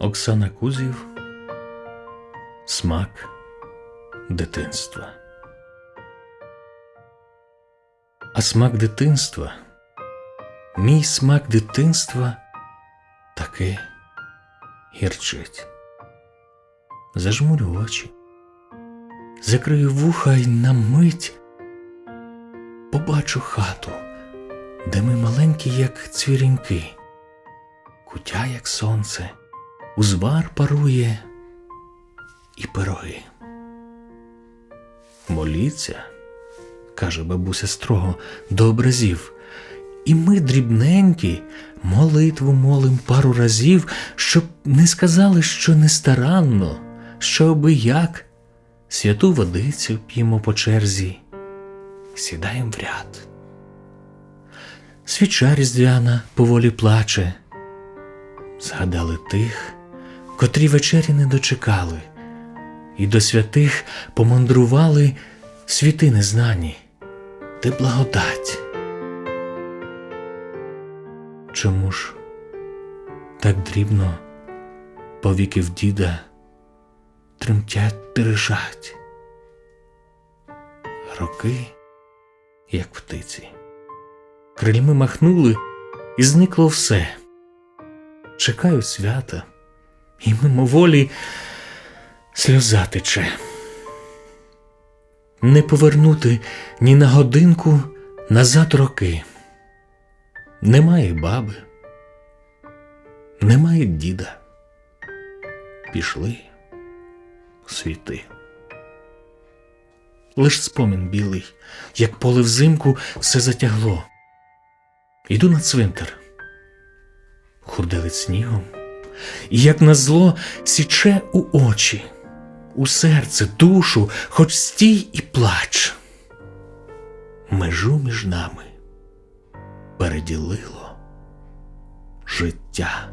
Оксана Кузів Смак дитинства. А смак дитинства, мій смак дитинства таки гірчить. Зажмурю очі, закрию вуха й на мить побачу хату, де ми маленькі, як цвіріньки, кутя, як сонце, узвар парує і пироги. Моліться, каже бабуся строго, до образів, і ми, дрібненькі, молитву молим пару разів, щоб не сказали, що не старанно, що аби як, святу водицю п'ємо по черзі, сідаєм в ряд. Свіча різдвяна поволі плаче. Згадали тих, котрі вечері не дочекали, і до святих помандрували світи незнані, де благодать. Чому ж так дрібно повіки в діда тремтять дрижать? Роки, як птиці, крильми махнули, і зникло все. Чекаю свята, і мимоволі сльоза тече. Не повернути ні на годинку назад роки. Немає баби, немає діда. Пішли світи. Лиш спомін білий, як поле взимку все затягло. Іду на цвинтар, хурделить снігом, і як на зло січе у очі, у серце, душу, хоч стій і плач. Межу між нами переділило життя.Орач.